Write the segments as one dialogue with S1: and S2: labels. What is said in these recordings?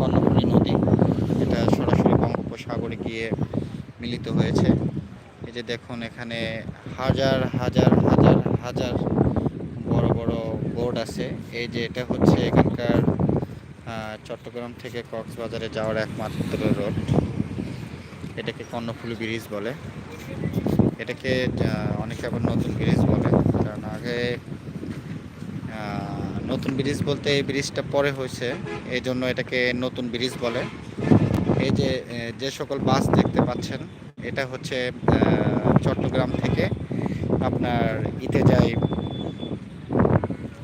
S1: কর্ণফুলী নদী, এটা সরাসরি বঙ্গোপসাগরে গিয়ে মিলিত হয়েছে। এই যে দেখুন, এখানে হাজার হাজার হাজার হাজার বড় বড় বোর্ড আছে। এই যে এটা হচ্ছে এখানকার চট্টগ্রাম থেকে কক্সবাজারে যাওয়ার একমাত্র রোড। এটাকে কর্ণফুলী ব্রিজ বলে। এটাকে অনেকে আবার নতুন ব্রিজ বলে। কারণ আগে নতুন ব্রিজ বলতে এই ব্রিজটা পরে হয়েছে এই জন্য এটাকে নতুন ব্রিজ বলে। এই যে যে সকল বাস দেখতে পাচ্ছেন, এটা হচ্ছে চট্টগ্রাম থেকে আপনার ইতে যায়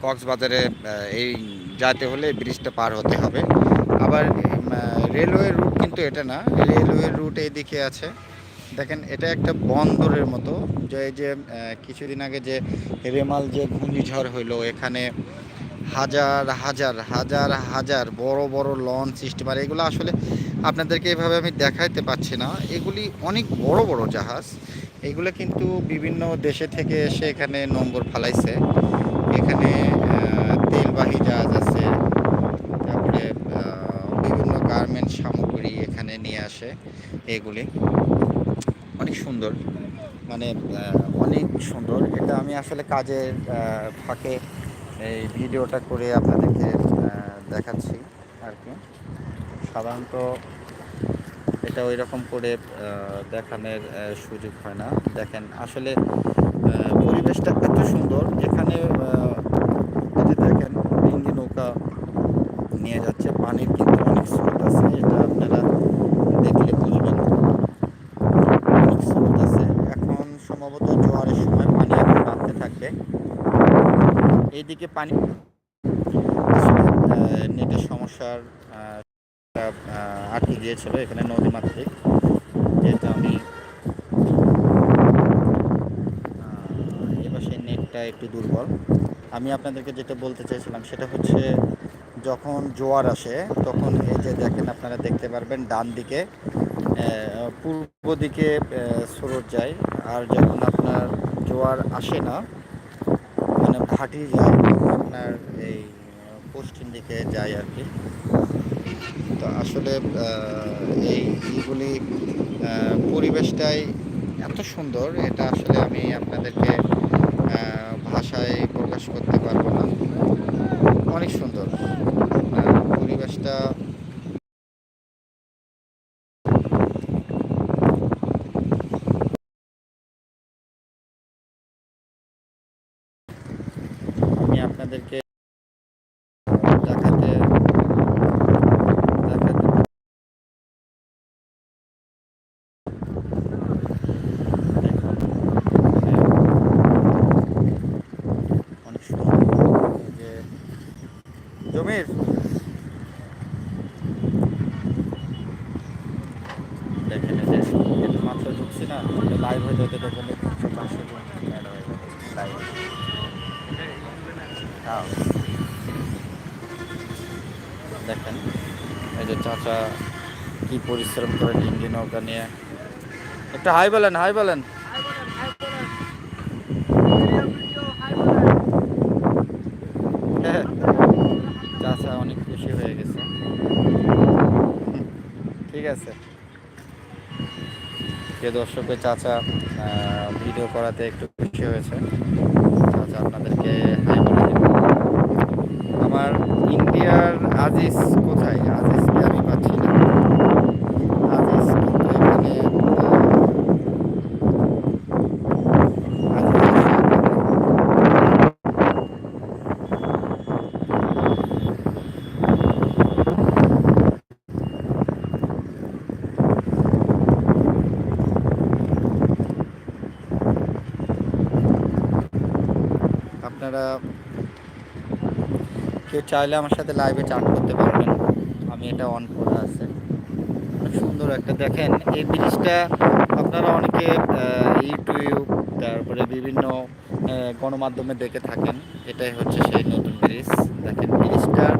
S1: কক্সবাজারে এই যাতে হলে ব্রিজটা পার হতে হবে। আবার রেলওয়ে রুট কিন্তু এটা না, রেলওয়ে রুট এইদিকে আছে। দেখেন, এটা একটা বন্দরের মতো, যে, এই যে কিছুদিন আগে যে রেমাল যে ঘূর্ণিঝড় হইল, এখানে হাজার হাজার হাজার হাজার বড় বড় লঞ্চ স্টিমার এগুলো আসলে আপনাদেরকে এভাবে আমি দেখাইতে পাচ্ছি না। এগুলি অনেক বড় বড় জাহাজ। এগুলো কিন্তু বিভিন্ন দেশে থেকে এসে এখানে নম্বর ফালাইছে। এখানে তেলবাহী জাহাজ আছে। তারপরে বিভিন্ন গার্মেন্ট সামগ্রী এখানে নিয়ে আসে এগুলি। অনেক সুন্দর। মানে অনেক সুন্দর। এটা আমি আসলে কাজের ফাঁকে এই ভিডিওটা করে আপনাদেরকে দেখাচ্ছি আর কি। সাধারণত এটা ওই রকম করে দেখানোর সুযোগ হয় না। দেখেন আসলে পরিবেশটা এত সুন্দর এখানে আহ, এই যে দেখেন ডিঙ্গি নৌকা নিয়ে যাচ্ছে পানির কিন্তু অনেক স্রোত আছে এটা আপনারা দেখলে বুঝবেন। অনেক স্রোত আছে। এখন সম্ভবত জোয়ারের সময় পানি এখন বাড়তে থাকবে এইদিকে পানি নেটের সমস্যার আটকে গিয়েছিল এখানে নদীমাতৃক যেহেতু আমি এবার সেই নেটটা একটু দুর্বল। আমি আপনাদেরকে যেটা বলতে চাইছিলাম সেটা হচ্ছে, যখন জোয়ার আসে, তখন এই যে দেখেন আপনারা দেখতে পারবেন ডান দিকে পূর্ব দিকে স্রোত যায়। আর যখন আপনার জোয়ার আসে না মানে ভাটি যায়, আপনার এই পশ্চিম দিকে যায় আর কি। তো আসলে এই এইগুলি পরিবেশটাই এত সুন্দর, এটা আসলে আমি আপনাদেরকে ভাষায় প্রকাশ করতে পারব না। অনেক সুন্দর। আপনার পরিবেশটা আমি আপনাদেরকে দেখাতে অনেক জমির দেখেন এই যে একটু মাত্র ঢুকছি না লাইভ হয়ে যেতে দেখবেন তিনশো চারশো জন অ্যাড হয়ে যাবে লাইভ হ্যাঁ দেখেন এই যে চাচা কি পরিশ্রম করে ডিঙ্গি নৌকা নিয়ে। একটা হাই বলেন হাই বলেন। চাচা অনেক খুশি হয়ে গেছে। ঠিক আছে। যে দর্শকের চাচা ভিডিও করাতে একটু খুশি হয়েছে। চাচা আপনাদেরকে হাই বলে। আমার ইন্ডিয়ার আজিজ কোথায় আজিজকে আমি পাচ্ছি না আজিজ কিন্তু এখানে। আপনারা কেউ চাইলে আমার সাথে লাইভে চাট করতে পারবেন। আমি এটা অন করা আছে। সুন্দর একটা, দেখেন, এই ব্রিজটা আপনারা অনেকে ইউটিউব তারপরে বিভিন্ন গণমাধ্যমে দেখে থাকেন। এটাই হচ্ছে সেই নতুন ব্রিজ। দেখেন ব্রিজটার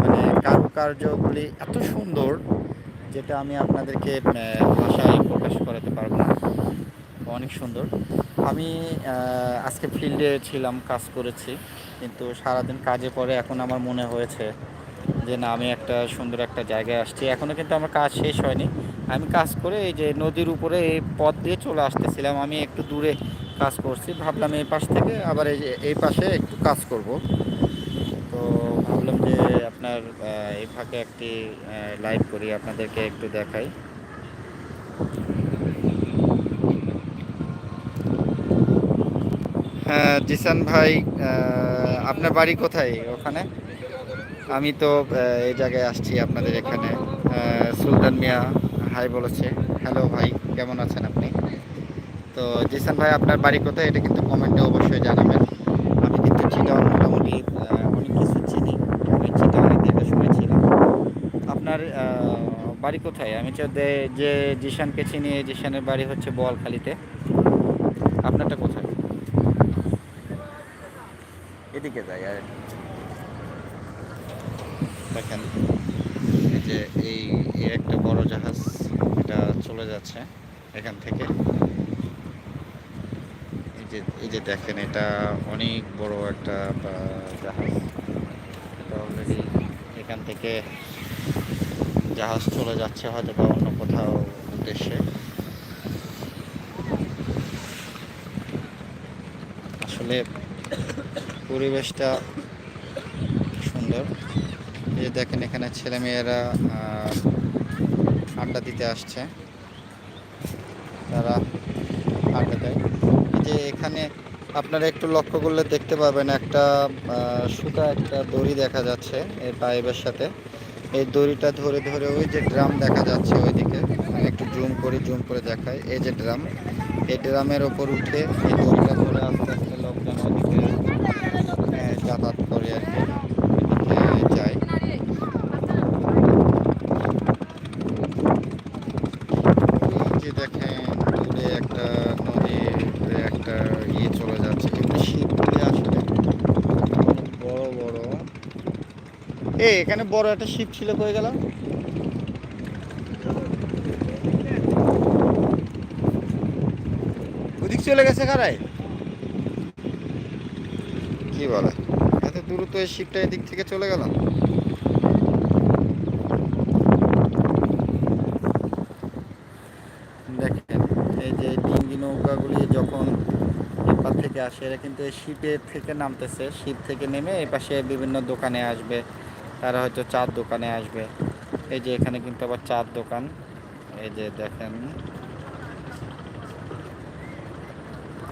S1: মানে কারুকার্যগুলি এত সুন্দর যেটা আমি আপনাদেরকে ভাষায় প্রকাশ করাতে পারব না। অনেক সুন্দর। আমি আজকে ফিল্ডে ছিলাম, কাজ করেছি। কিন্তু সারাদিন কাজে পরে এখন আমার মনে হয়েছে যে, না, আমি একটা সুন্দর একটা জায়গায় আসছি। এখনও কিন্তু আমার কাজ শেষ হয়নি। আমি কাজ করে এই যে নদীর উপরে এই পথ দিয়ে চলে আসতেছিলাম। আমি একটু দূরে কাজ করছি। ভাবলাম এই পাশ থেকে আবার এই এই পাশে একটু কাজ করব। তো ভাবলাম যে, আপনার এই ফাঁকে একটি লাইভ করি। আপনাদেরকে একটু দেখাই হ্যাঁ জিসান ভাই আপনার বাড়ি কোথায় ওখানে? আমি তো এই জায়গায় আসছি আপনাদের এখানে। সুলতান মিয়া হাই বলেছে। হ্যালো ভাই, কেমন আছেন আপনি? তো জিসান ভাই, আপনার বাড়ি কোথায়? এটা কিন্তু কমেন্টে অবশ্যই জানাবেন। আমি কিন্তু চিটাও মোটামুটি অনেক কিছু চিনি। আমি চিটাও অনেক দীর্ঘ সময় ছিলাম। আপনার বাড়ি কোথায়? আমি তো দে- যে জিশানকে চিনি জিশানের বাড়ি হচ্ছে বোয়ালখালীতে। আপনারটা কোথায়? এদিকে যাই আর দেখেন, এই যে এই একটা বড় জাহাজ, এটা চলে যাচ্ছে এখান থেকে। এই যে এই যে দেখেন, এটা অনেক বড় একটা জাহাজ। এটা অলরেডি এখান থেকে জাহাজ চলে যাচ্ছে হয়তো বা অন্য কোথাও উদ্দেশ্যে। আসলে পরিবেশটা সুন্দর। এই দেখেন এখানে ছেলেমেয়েরা আড্ডা দিতে আসছে। তারা আড্ডা দেয়। যে এখানে আপনারা একটু লক্ষ্য করলে দেখতে পাবেন একটা সুতা একটা দড়ি দেখা যাচ্ছে এই পাইপের সাথে। এই দড়িটা ধরে ধরে ওই যে ড্রাম দেখা যাচ্ছে ওইদিকে। আমি একটু জুম করি, জুম করে দেখাই। এই যে ড্রাম। এই ড্রামের ওপর উঠে এই দড়িটা ধরে আস্তে আস্তে করে আর কি ওইদিকে যে দেখেন দূরে একটা নদী একটা ইয়ে চলে যাচ্ছে। কিন্তু শিপগুলি আসলে বড় বড়। এ এখানে বড় একটা শিপ ছিল কই গেল? ওদিক চলে গেছে কারাই? কি বলে? দ্রুত এই শিপটা এদিক থেকে চলে গেলাম। দেখেন, এই যে ডিঙ্গি নৌকাগুলি যখন এপার থেকে আসে, এরা কিন্তু এই শিপের থেকে নামতেছে। শিপ থেকে নেমে এই পাশে বিভিন্ন দোকানে আসবে। তারা হয়তো চার দোকানে আসবে। এই যে এখানে কিন্তু আবার চার দোকান। এই যে দেখেন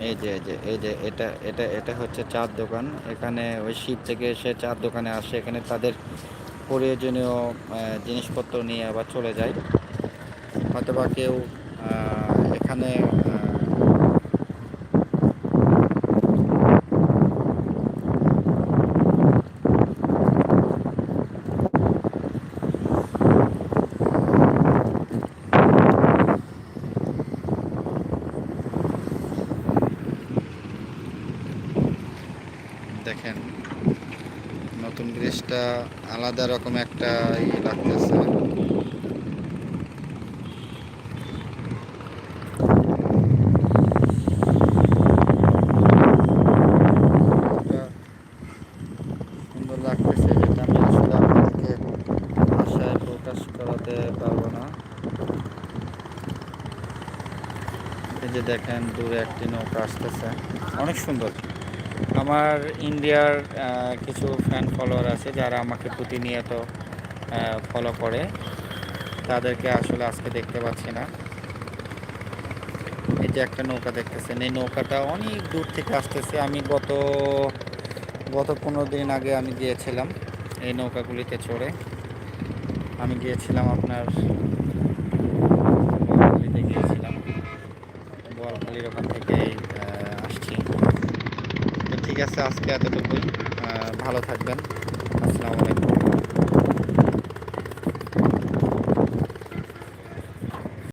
S1: এই যে এই যে এই যে, এটা এটা এটা হচ্ছে চার দোকান। এখানে ওই শীত থেকে এসে চার দোকানে আসে। এখানে তাদের প্রয়োজনীয় জিনিসপত্র নিয়ে আবার চলে যায়। হয়তো বা কেউ এখানে দেখেন, নতুন ব্রিজটা আলাদা রকম একটা ইয়ে লাগতেছে। সুন্দর লাগতেছে, যেটা আমি ভাষায় প্রকাশ করাতে পারব না। এই যে দেখেন, দূরে একটি নৌকা আসতেছে। অনেক সুন্দর। আমার ইন্ডিয়ার কিছু ফ্যান ফলোয়ার আছে যারা আমাকে প্রতিনিয়ত ফলো করে। তাদেরকে আসলে আজকে দেখতে পাচ্ছি না। এই যে একটা নৌকা দেখতেছেন, এই নৌকাটা অনেক দূর থেকে আসতেছে। আমি গত গত পনেরো দিন আগে আমি গিয়েছিলাম এই নৌকাগুলিতে চড়ে। আমি গিয়েছিলাম আপনার গিয়েছিলাম। বোয়ালখালীর ওখান থেকে আছে আজকে এতটুকুই। ভালো থাকবেন। আসসালামু আলাইকুম।